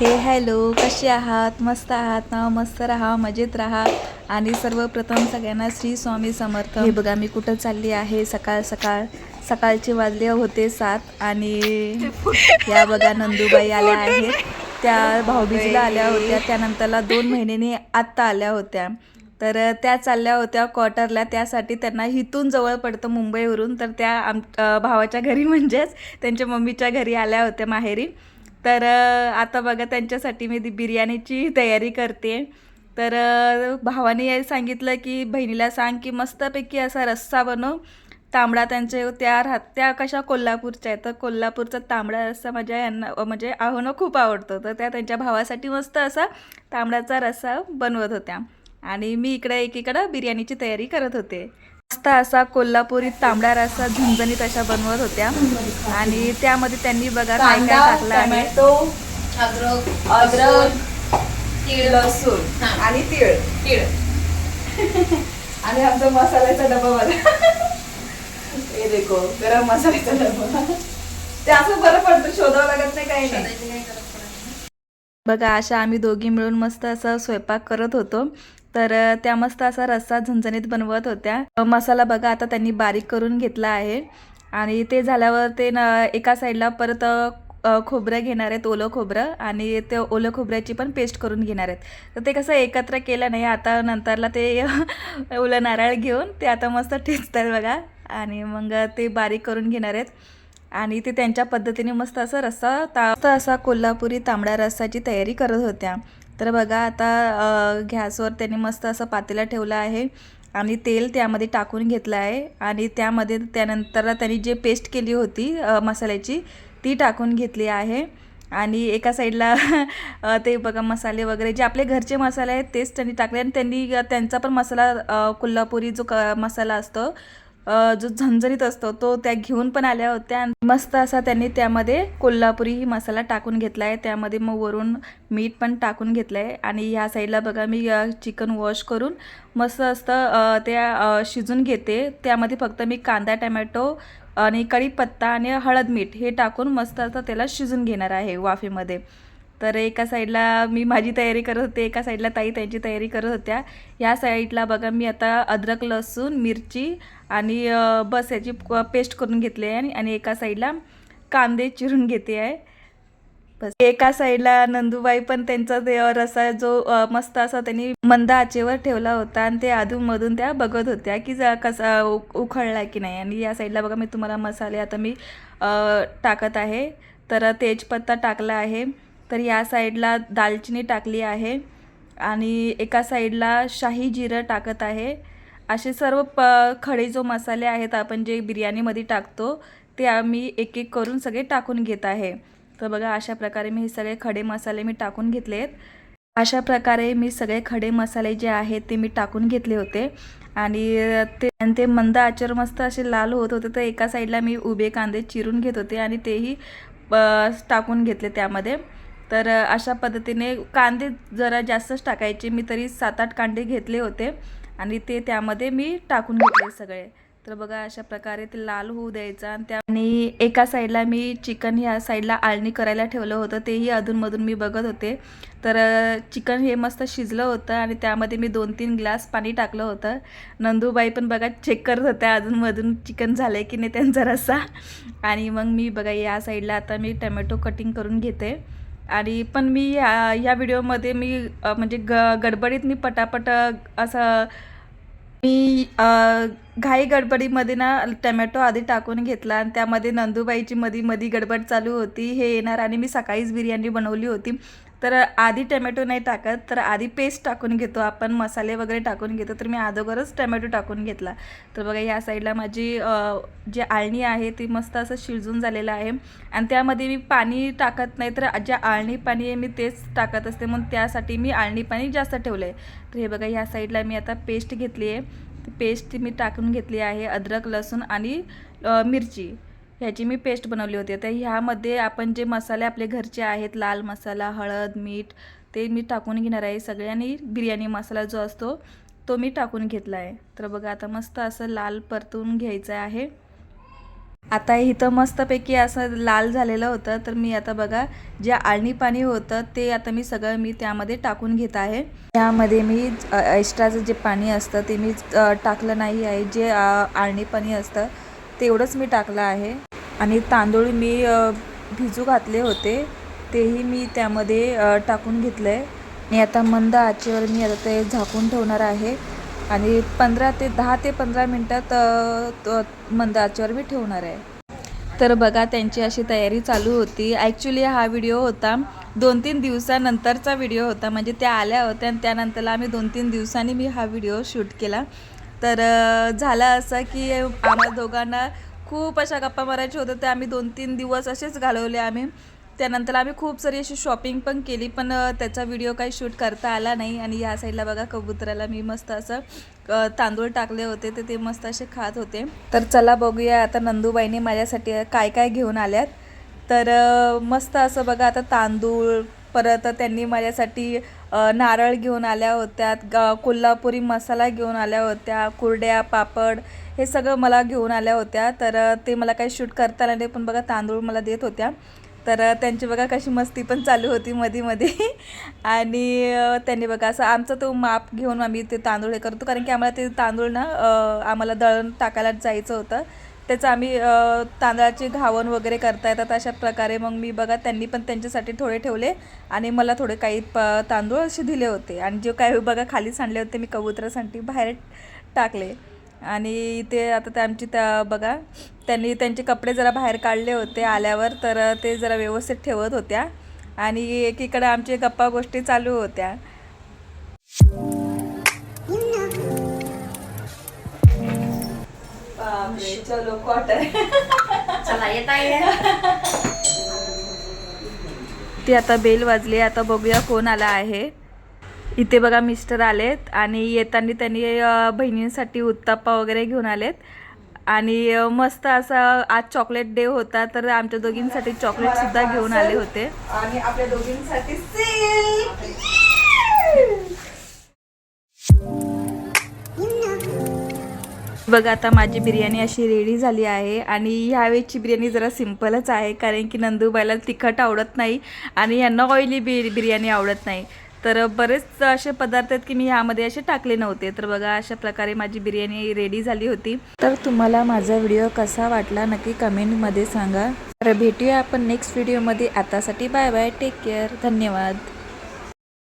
हे हॅलो कसे आहात? मस्त आहात ना? मस्त राहा मजेत राहा. आणि सर्वप्रथम सगळ्यांना श्री स्वामी समर्थ. हे बघा मी कुठं चालली आहे? सकाळ सकाळ सकाळचे वाजले होते सात आणि या बघा नंदूबाई आल्या आहेत. त्या भाऊबीजीला आल्या होत्या. त्यानंतरला दोन महिन्यांनी आत्ता आल्या होत्या. तर त्या चालल्या होत्या क्वार्टरला. त्यासाठी त्यांना इथून जवळ पडतं मुंबईवरून. तर त्या आम भावाच्या घरी म्हणजेच त्यांच्या मम्मीच्या घरी आल्या होत्या माहेरी. तर आता बघा त्यांच्यासाठी मी ती बिर्याणीची तयारी करते. तर भावाने सांगितलं की बहिणीला सांग की मस्तपैकी असा रस्सा बनव. तांबडा त्यांच्या त्या राहत त्या कशा कोल्हापूरच्या आहेत? तर कोल्हापूरचा तांबडा रस्सा माझ्या यांना म्हणजे आहोनं खूप आवडतं. तर त्या त्यांच्या भावासाठी मस्त असा तांबड्याचा रस्सा बनवत होत्या. आणि मी इकडे एकीकडं बिर्याणीची तयारी करत होते. मस्त असा कोल्हापुरी तांबडा रस्सा झणझणीत अशा बनवत होत्या. आणि त्यामध्ये त्यांनी बघा काय काय टाकलं आहे. तीळ लसूण. आणि तीळ. तीळ. आणि आमचा मसाल्याचा डबा बघा. हे देखो गरम मसाल्याचा डबा ते असं बरं पडतं शोधावं लागत नाही काही नाही. बघा अशा आम्ही दोघी मिळून मस्त असा स्वयंपाक करत होतो. तर त्या मस्त असा रस्सा झणझणीत बनवत होत्या. मसाला बघा आता त्यांनी बारीक करून घेतला आहे. आणि ते झाल्यावर ते न एका साईडला परत खोबरं घेणार आहेत ओलं खोबरं. आणि ते ओलं खोबऱ्याची पण पेस्ट करून घेणार आहेत. तर ते कसं एकत्र केलं नाही आता नंतरला ते ओलं नारळ घेऊन ते आता मस्त ठेचतात बघा. आणि मग ते बारीक करून घेणार आहेत. आणि ते त्यांच्या पद्धतीने मस्त असं रस्सा ता असा कोल्हापुरी तांबडा रस्साची तयारी करत होत्या. तर बघा आता गॅसवर त्यांनी मस्त असं पातेला ठेवलं आहे. आणि तेल त्यामध्ये टाकून घेतलं आहे. आणि त्यामध्ये त्यानंतर त्यांनी जे पेस्ट केली होती मसाल्याची ती टाकून घेतली आहे. आणि एका साईडला ते बघा मसाले वगैरे जे आपले घरचे मसाले आहेत तेच त्यांनी टाकले. आणि त्यांनी त्यांचा पण मसाला कोल्हापुरी जो क मसाला असतो जो झणझणीत असतो तो त्या घेऊन पण आल्या होत्या. मस्त असा त्यांनी त्यामध्ये कोल्हापुरी मसाला टाकून घेतला आहे त्यामध्ये मग वरून मीठ पण टाकून घेतलं आहे आणि ह्या साईडला बघा मी चिकन वॉश करून मस्त असतं त्या शिजून घेते. त्यामध्ये फक्त मी कांदा टमॅटो आणि कढीपत्ता आणि हळद मीठ हे टाकून मस्त असं त्याला शिजून घेणार आहे वाफेमध्ये. तर एका साईडला मी माझी तयारी करत होते एका साईडला ताई त्यांची तयारी करत होत्या. ह्या साईडला बघा मी आता अद्रक लसूण मिरची आणि बस याची पेस्ट करून घेतली आहे आणि- आणि एका साईडला कांदे चिरून घेते आहे. बस. एका साईडला नंदूबाई पण त्यांचा ते रसा जो मस्त असा त्यांनी मंद आचेवर ठेवला होता आणि ते अधूनमधून त्या बघत होत्या की जा कसा उ- उखळला की नाही. आणि या साईडला बघा मी तुम्हाला मसाले आता मी टाकत आहे. तर तेजपत्ता टाकला आहे. तर या साईडला दालचिनी टाकली आहे. आणि एका साईडला शाही जिरं टाकत आहे. असे सर्व प खडे जो मसाले आहेत आपण जे बिर्याणीमध्ये टाकतो ते आम्ही एक एक करून सगळे टाकून घेत आहे. तर बघा अशा प्रकारे मी हे सगळे खडे मसाले मी टाकून घेतले आहेत. अशा प्रकारे मी सगळे खडे मसाले जे आहेत ते मी टाकून घेतले होते. आणि ते आणि ते मंद आचर मस्त असे लाल होत होते तर एका साईडला मी उभे कांदे चिरून घेत होते आणि तेही टाकून घेतले त्यामध्ये. तर अशा पद्धतीने कांदे जरा जास्तच टाकायचे. मी तरी सात आठ कांदे घेतले होते. आणि ते त्यामध्ये मी टाकून घेतले सगळे. तर बघा अशा प्रकारे ते लाल होऊ द्यायचं आणि त्या आणि एका साईडला मी चिकन ह्या साईडला आळणी करायला ठेवलं होतं तेही अधूनमधून मी बघत होते. तर चिकन हे मस्त शिजलं होतं आणि त्यामध्ये मी दोन तीन ग्लास पाणी टाकलं होतं. नंदूबाई पण बघा चेक करत होत्या अधूनमधून चिकन झालं आहे की नाही त्यांचा रस्सा. आणि मग मी बघा या साईडला आता मी टमॅटो कटिंग करून घेते. आणि पण मी या ह्या व्हिडिओमध्ये मी म्हणजे ग गडबडीत मी पटापट असं मी घाई गडबडीमध्ये ना टमॅटो आधी टाकून घेतला आणि त्यामध्ये नंदूबाईची मधी मधी गडबड चालू होती हे येणार आणि मी सकाळीच बिर्याणी बनवली होती. तर आधी टमॅटो नाही टाकत तर आधी पेस्ट टाकून घेतो आपण मसाले वगैरे टाकून घेतो तर मी अगोदरच टमॅटो टाकून घेतला. तर बघा या साईडला माझी जी आळणी आहे ती मस्त असं शिजून झालेलं आहे. आणि त्यामध्ये मी पाणी टाकत नाही तर जे आळणी पाणी आहे मी तेच टाकत असते. म्हणून त्यासाठी मी आळणी पाणी जास्त ठेवलं आहे तर हे बघा ह्या साईडला मी आता पेस्ट घेतली आहे. ती पेस्ट मी टाकून घेतली आहे अद्रक लसूण आणि मिरची. ह्याची मी पेस्ट बनवली होती. तर ह्यामध्ये आपण जे मसाले आपले घरचे आहेत लाल मसाला हळद मीठ ते मी टाकून घेणार आहे सगळ्यांनी बिर्याणी मसाला जो असतो तो मी टाकून घेतला आहे. तर बघा आता मस्त असं लाल परतून घ्यायचं आहे. आता इथं मस्तपैकी असं लाल झालेलं होतं. तर मी आता बघा जे आळणी पाणी होतं ते आता मी सगळं मी त्यामध्ये टाकून घेत आहे. त्यामध्ये मी एक्स्ट्राचं जे पाणी असतं ते मी टाकलं नाही आहे. जे आळणी पाणी असतं तेवढंच मी टाकलं आहे. आणि तांदूळ मी भिजू घातले होते. तेही मी त्यामध्ये टाकून घेतलं आहे आणि आता मंद आचेवर मी आता ते झाकून ठेवणार आहे. आणि पंधरा ते दहा ते पंधरा मिनटात मंद आचेवर मी ठेवणार आहे. तर बघा त्यांची अशी तयारी चालू होती. ॲक्च्युली हा व्हिडिओ होता दोन तीन दिवसानंतरचा व्हिडिओ होता. म्हणजे त्या आल्या होत्या आणि त्यानंतरला आम्ही दोन तीन दिवसांनी मी हा व्हिडिओ शूट केला. तर झालं असं की आम्हाला दोघांना खूप अशा गप्पा मारायच्या होत्या. त्या आम्ही दोन तीन दिवस असेच घालवले आम्ही. त्यानंतर आम्ही खूप सारी अशी शॉपिंग पण केली पण त्याचा व्हिडिओ काही शूट करता आला नाही. आणि या साईडला बघा कबुतराला मी मस्त असं तांदूळ टाकले होते. तर ते मस्त असे खात होते. तर चला बघूया आता नंदूबाईने माझ्यासाठी काय काय घेऊन आल्यात. तर मस्त असं बघा आता तांदूळ परत त्यांनी माझ्यासाठी नारळ घेऊन आल्या होत्या ग कोल्हापुरी मसाला घेऊन आल्या होत्या कुरड्या पापड हे सगळं मला घेऊन आल्या होत्या. तर ते मला काही शूट करता आलं नाही पण बघा तांदूळ मला देत होत्या. तर त्यांची बघा कशी मस्ती पण चालू होती मध्ये मध्ये आणि त्यांनी बघा असं आमचा तो माप घेऊन आम्ही ते तांदूळ हे करतो. कारण की आम्हाला ते तांदूळ ना आम्हाला दळण टाकायला जायचं होतं. त्याचं आम्ही तांदळाचे घावण वगैरे करता येतात अशा प्रकारे. मग मी बघा त्यांनी पण त्यांच्यासाठी थोडे ठेवले आणि मला थोडे काही प तांदूळ असे दिले होते. आणि जे काही बघा खाली सांडले होते मी कबुतरासाठी बाहेर टाकले. आणि ते आता ते आमची त्या बघा त्यांनी त्यांचे कपडे जरा बाहेर काढले होते आल्यावर तर ते जरा व्यवस्थित ठेवत होत्या. आणि एकीकडे आमचे गप्पा गोष्टी चालू होत्या. चलो क्वार्टर चला येत ती आता बेल वाजली आता बघूया कोण आला आहे. इथे बघा मिस्टर आलेत आणि येताना त्यांनी बहिणींसाठी उत्ताप्पा वगैरे घेऊन आलेत. आणि मस्त असा आज चॉकलेट डे होता तर आमच्या दोघींसाठी चॉकलेट सुद्धा घेऊन आले होते. आणि आपल्या दोघींसाठी बघा आता माझी बिर्याणी अशी रेडी झाली आहे आणि ह्यावेळेची बिर्याणी जरा सिम्पलच आहे कारण की नंदूबाईला तिखट आवडत नाही आणि यांना ऑइली बि बिर्याणी आवडत नाही. तर बरेच असे पदार्थ आहेत की मी ह्यामध्ये असे टाकले नव्हते. तर बघा अशा प्रकारे माझी बिर्याणी रेडी झाली होती. तर तुम्हाला माझा व्हिडिओ कसा वाटला नक्की कमेंटमध्ये सांगा. तर भेटूया आपण नेक्स्ट व्हिडिओमध्ये आतासाठी बाय बाय टेक केअर धन्यवाद.